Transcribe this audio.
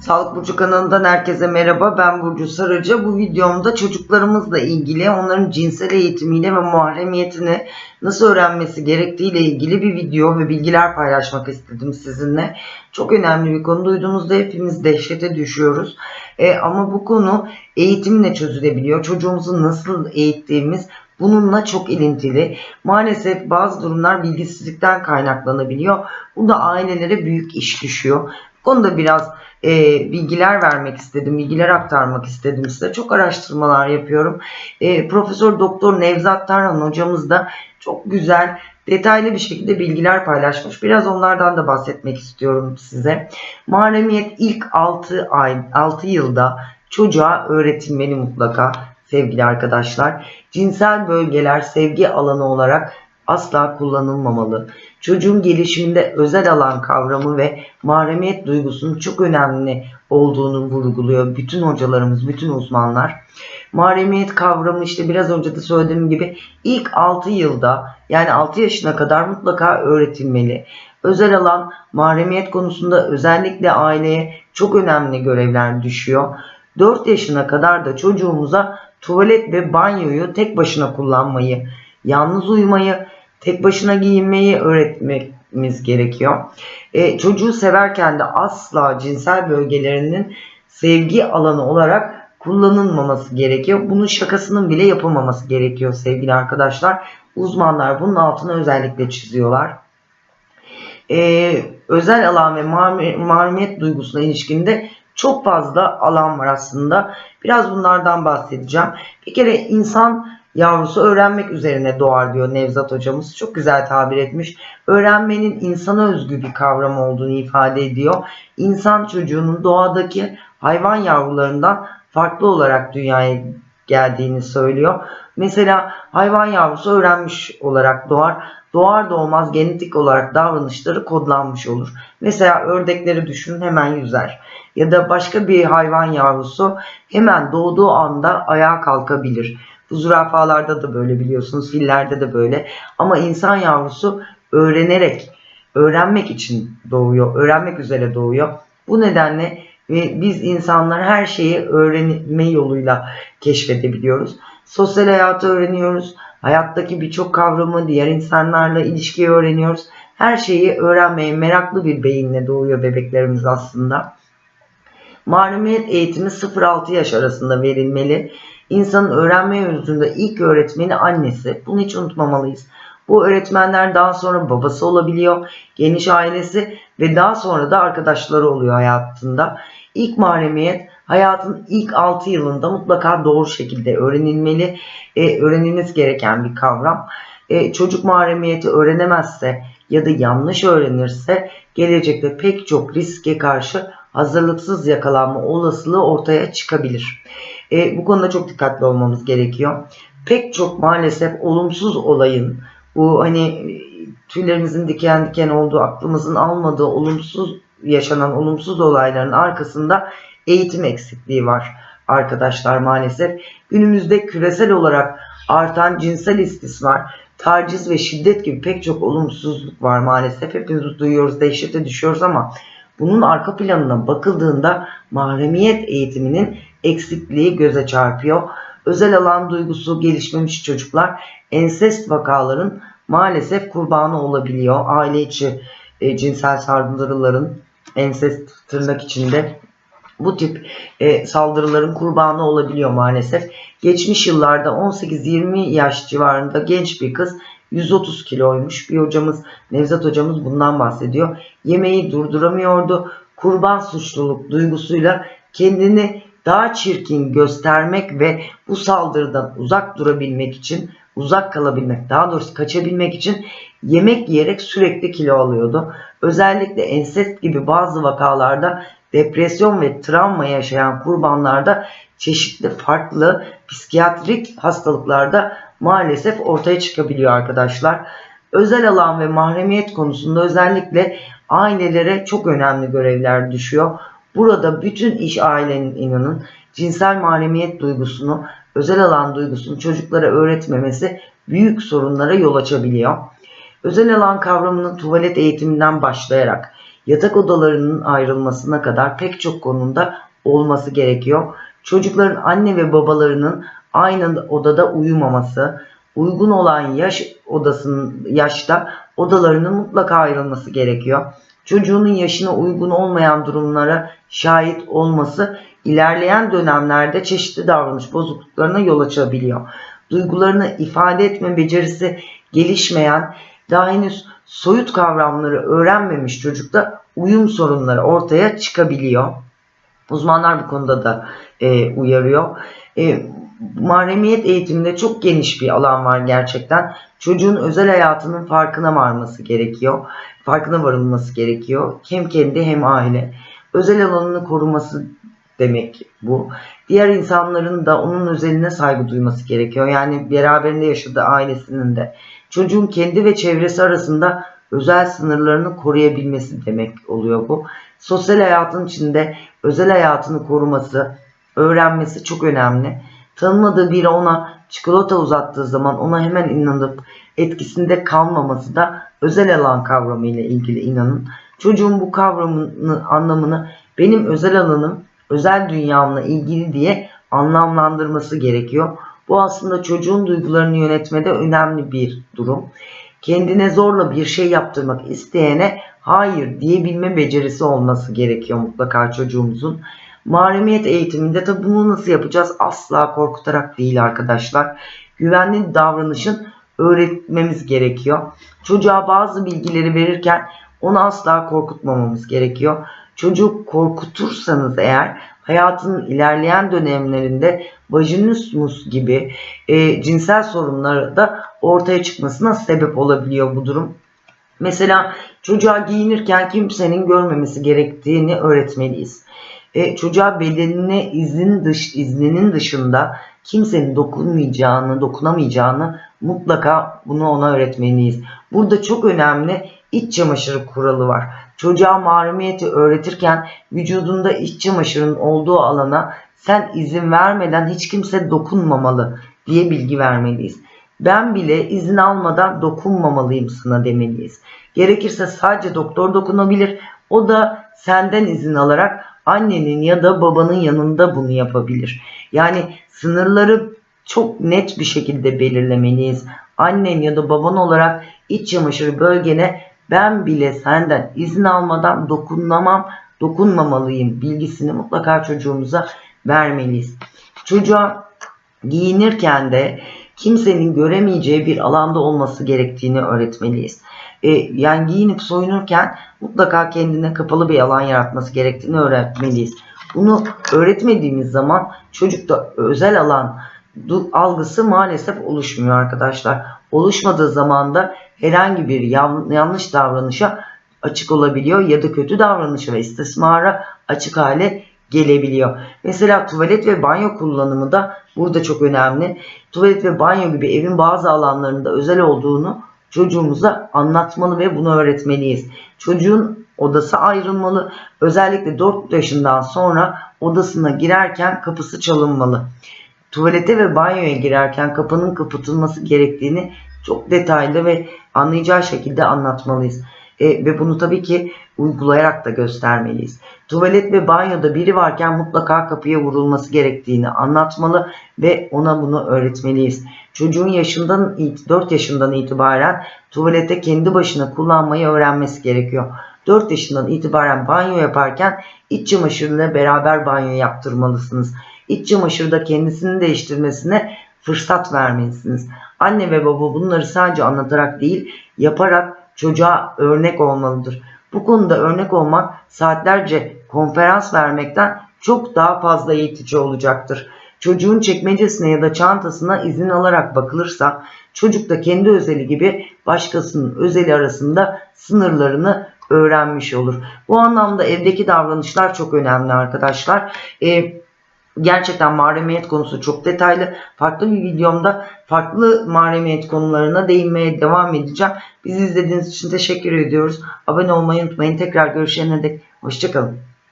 Sağlık Burcu kanalından herkese merhaba. Ben Burcu Sarıcı. Bu videomda çocuklarımızla ilgili onların cinsel eğitimiyle ve mahremiyetini nasıl öğrenmesi gerektiğiyle ilgili bir video ve bilgiler paylaşmak istedim sizinle. Çok önemli bir konu. Duyduğunuzda hepimiz dehşete düşüyoruz. E, ama bu konu eğitimle çözülebiliyor. Çocuğumuzu nasıl eğittiğimiz Bununla çok ilintili. Maalesef bazı durumlar bilgisizlikten kaynaklanabiliyor. Bu da ailelere büyük iş düşüyor. Konuda biraz e, bilgiler vermek istedim, bilgiler aktarmak istedim size. Çok araştırmalar yapıyorum. E, Profesör Doktor Nevzat Tarhan hocamız da çok güzel, detaylı bir şekilde bilgiler paylaşmış. Biraz onlardan da bahsetmek istiyorum size. Mahremiyet ilk 6 ay, 6 yılda çocuğa öğretilmeli mutlaka sevgili arkadaşlar. Cinsel bölgeler sevgi alanı olarak asla kullanılmamalı. Çocuğun gelişiminde özel alan kavramı ve mahremiyet duygusunun çok önemli olduğunu vurguluyor bütün hocalarımız, bütün uzmanlar. Mahremiyet kavramı işte biraz önce de söylediğim gibi ilk 6 yılda yani 6 yaşına kadar mutlaka öğretilmeli. Özel alan mahremiyet konusunda özellikle aileye çok önemli görevler düşüyor. 4 yaşına kadar da çocuğumuza tuvalet ve banyoyu tek başına kullanmayı, yalnız uyumayı, tek başına giyinmeyi öğretmemiz gerekiyor. E, çocuğu severken de asla cinsel bölgelerinin sevgi alanı olarak kullanılmaması gerekiyor. Bunun şakasının bile yapılmaması gerekiyor sevgili arkadaşlar. Uzmanlar bunun altını özellikle çiziyorlar. Ee, özel alan ve mahremiyet duygusuna ilişkinde çok fazla alan var aslında. Biraz bunlardan bahsedeceğim. Bir kere insan yavrusu öğrenmek üzerine doğar diyor Nevzat hocamız. Çok güzel tabir etmiş. Öğrenmenin insana özgü bir kavram olduğunu ifade ediyor. İnsan çocuğunun doğadaki hayvan yavrularından farklı olarak dünyaya geldiğini söylüyor. Mesela hayvan yavrusu öğrenmiş olarak doğar. Doğar doğmaz genetik olarak davranışları kodlanmış olur. Mesela ördekleri düşünün hemen yüzer. Ya da başka bir hayvan yavrusu hemen doğduğu anda ayağa kalkabilir. Bu zürafalarda da böyle biliyorsunuz, fillerde de böyle. Ama insan yavrusu öğrenerek, öğrenmek için doğuyor, öğrenmek üzere doğuyor. Bu nedenle biz insanlar her şeyi öğrenme yoluyla keşfedebiliyoruz. Sosyal hayatı öğreniyoruz. Hayattaki birçok kavramı, diğer insanlarla ilişkiyi öğreniyoruz. Her şeyi öğrenmeye meraklı bir beyinle doğuyor bebeklerimiz aslında. Mahremiyet eğitimi 0-6 yaş arasında verilmeli. İnsanın öğrenme yolculuğunda ilk öğretmeni annesi. Bunu hiç unutmamalıyız. Bu öğretmenler daha sonra babası olabiliyor, geniş ailesi ve daha sonra da arkadaşları oluyor hayatında. İlk mahremiyet hayatın ilk 6 yılında mutlaka doğru şekilde öğrenilmeli, e, öğrenilmesi gereken bir kavram. E, çocuk mahremiyeti öğrenemezse ya da yanlış öğrenirse gelecekte pek çok riske karşı hazırlıksız yakalanma olasılığı ortaya çıkabilir. E, bu konuda çok dikkatli olmamız gerekiyor. Pek çok maalesef olumsuz olayın bu hani tüylerimizin diken diken olduğu, aklımızın almadığı olumsuz yaşanan olumsuz olayların arkasında eğitim eksikliği var arkadaşlar maalesef. Günümüzde küresel olarak artan cinsel istismar, taciz ve şiddet gibi pek çok olumsuzluk var maalesef. Hepimiz duyuyoruz, dehşete düşüyoruz ama bunun arka planına bakıldığında mahremiyet eğitiminin eksikliği göze çarpıyor. Özel alan duygusu gelişmemiş çocuklar ensest vakaların maalesef kurbanı olabiliyor. Aile içi e, cinsel saldırıların ensest tırnak içinde bu tip e, saldırıların kurbanı olabiliyor maalesef. Geçmiş yıllarda 18-20 yaş civarında genç bir kız 130 kiloymuş. Bir hocamız Nevzat hocamız bundan bahsediyor. Yemeği durduramıyordu. Kurban suçluluk duygusuyla kendini daha çirkin göstermek ve bu saldırıdan uzak durabilmek için, uzak kalabilmek, daha doğrusu kaçabilmek için yemek yiyerek sürekli kilo alıyordu. Özellikle ensest gibi bazı vakalarda depresyon ve travma yaşayan kurbanlarda çeşitli farklı psikiyatrik hastalıklarda maalesef ortaya çıkabiliyor arkadaşlar. Özel alan ve mahremiyet konusunda özellikle ailelere çok önemli görevler düşüyor. Burada bütün iş ailenin inanın cinsel mahremiyet duygusunu, özel alan duygusunu çocuklara öğretmemesi büyük sorunlara yol açabiliyor. Özel alan kavramının tuvalet eğitiminden başlayarak yatak odalarının ayrılmasına kadar pek çok konuda olması gerekiyor. Çocukların anne ve babalarının aynı odada uyumaması, uygun olan yaş odasının yaşta odalarının mutlaka ayrılması gerekiyor. Çocuğunun yaşına uygun olmayan durumlara şahit olması ilerleyen dönemlerde çeşitli davranış bozukluklarına yol açabiliyor. Duygularını ifade etme becerisi gelişmeyen, daha henüz soyut kavramları öğrenmemiş çocukta uyum sorunları ortaya çıkabiliyor. Uzmanlar bu konuda da e, uyarıyor. E, mahremiyet eğitiminde çok geniş bir alan var gerçekten. Çocuğun özel hayatının farkına varması gerekiyor. Farkına varılması gerekiyor. Hem kendi hem aile. Özel alanını koruması demek bu. Diğer insanların da onun özeline saygı duyması gerekiyor. Yani beraberinde yaşadığı ailesinin de. Çocuğun kendi ve çevresi arasında özel sınırlarını koruyabilmesi demek oluyor bu. Sosyal hayatın içinde özel hayatını koruması, öğrenmesi çok önemli. Tanımadığı biri ona çikolata uzattığı zaman ona hemen inanıp etkisinde kalmaması da özel alan kavramı ile ilgili inanın. Çocuğun bu kavramını, anlamını benim özel alanım, özel dünyamla ilgili diye anlamlandırması gerekiyor. Bu aslında çocuğun duygularını yönetmede önemli bir durum. Kendine zorla bir şey yaptırmak isteyene hayır diyebilme becerisi olması gerekiyor mutlaka çocuğumuzun. Mahremiyet eğitiminde tabi bunu nasıl yapacağız? Asla korkutarak değil arkadaşlar. Güvenli davranışın öğretmemiz gerekiyor. Çocuğa bazı bilgileri verirken onu asla korkutmamamız gerekiyor. Çocuğu korkutursanız eğer hayatının ilerleyen dönemlerinde vajinismus gibi e, cinsel sorunları da ortaya çıkmasına sebep olabiliyor bu durum. Mesela çocuğa giyinirken kimsenin görmemesi gerektiğini öğretmeliyiz. E, çocuğa bedenine izin dış, izninin dışında kimsenin dokunmayacağını, dokunamayacağını mutlaka bunu ona öğretmeliyiz. Burada çok önemli iç çamaşırı kuralı var. Çocuğa mahremiyeti öğretirken vücudunda iç çamaşırın olduğu alana sen izin vermeden hiç kimse dokunmamalı diye bilgi vermeliyiz. Ben bile izin almadan dokunmamalıyım sana demeliyiz. Gerekirse sadece doktor dokunabilir. O da senden izin alarak annenin ya da babanın yanında bunu yapabilir. Yani sınırları çok net bir şekilde belirlemeliyiz. Annen ya da baban olarak iç çamaşırı bölgene ben bile senden izin almadan dokunamam, dokunmamalıyım bilgisini mutlaka çocuğumuza vermeliyiz. Çocuğa giyinirken de kimsenin göremeyeceği bir alanda olması gerektiğini öğretmeliyiz. E, yani giyinip soyunurken mutlaka kendine kapalı bir alan yaratması gerektiğini öğretmeliyiz. Bunu öğretmediğimiz zaman çocukta özel alan algısı maalesef oluşmuyor arkadaşlar. Oluşmadığı zaman da herhangi bir yanlış davranışa açık olabiliyor ya da kötü davranışa ve istismara açık hale gelebiliyor. Mesela tuvalet ve banyo kullanımı da burada çok önemli. Tuvalet ve banyo gibi evin bazı alanlarında özel olduğunu çocuğumuza anlatmalı ve bunu öğretmeliyiz. Çocuğun odası ayrılmalı. Özellikle 4 yaşından sonra odasına girerken kapısı çalınmalı. Tuvalete ve banyoya girerken kapının kapatılması gerektiğini çok detaylı ve anlayacağı şekilde anlatmalıyız. E, ve bunu tabii ki uygulayarak da göstermeliyiz. Tuvalet ve banyoda biri varken mutlaka kapıya vurulması gerektiğini anlatmalı ve ona bunu öğretmeliyiz. Çocuğun yaşından 4 yaşından itibaren tuvalete kendi başına kullanmayı öğrenmesi gerekiyor. 4 yaşından itibaren banyo yaparken iç çamaşırıyla beraber banyo yaptırmalısınız. İç çamaşırda kendisini değiştirmesine fırsat vermelisiniz. Anne ve baba bunları sadece anlatarak değil, yaparak çocuğa örnek olmalıdır. Bu konuda örnek olmak saatlerce konferans vermekten çok daha fazla eğitici olacaktır. Çocuğun çekmecesine ya da çantasına izin alarak bakılırsa çocuk da kendi özeli gibi başkasının özeli arasında sınırlarını öğrenmiş olur. Bu anlamda evdeki davranışlar çok önemli arkadaşlar. Ee, Gerçekten mahremiyet konusu çok detaylı. Farklı bir videomda farklı mahremiyet konularına değinmeye devam edeceğim. Bizi izlediğiniz için teşekkür ediyoruz. Abone olmayı unutmayın. Tekrar görüşene dek hoşçakalın.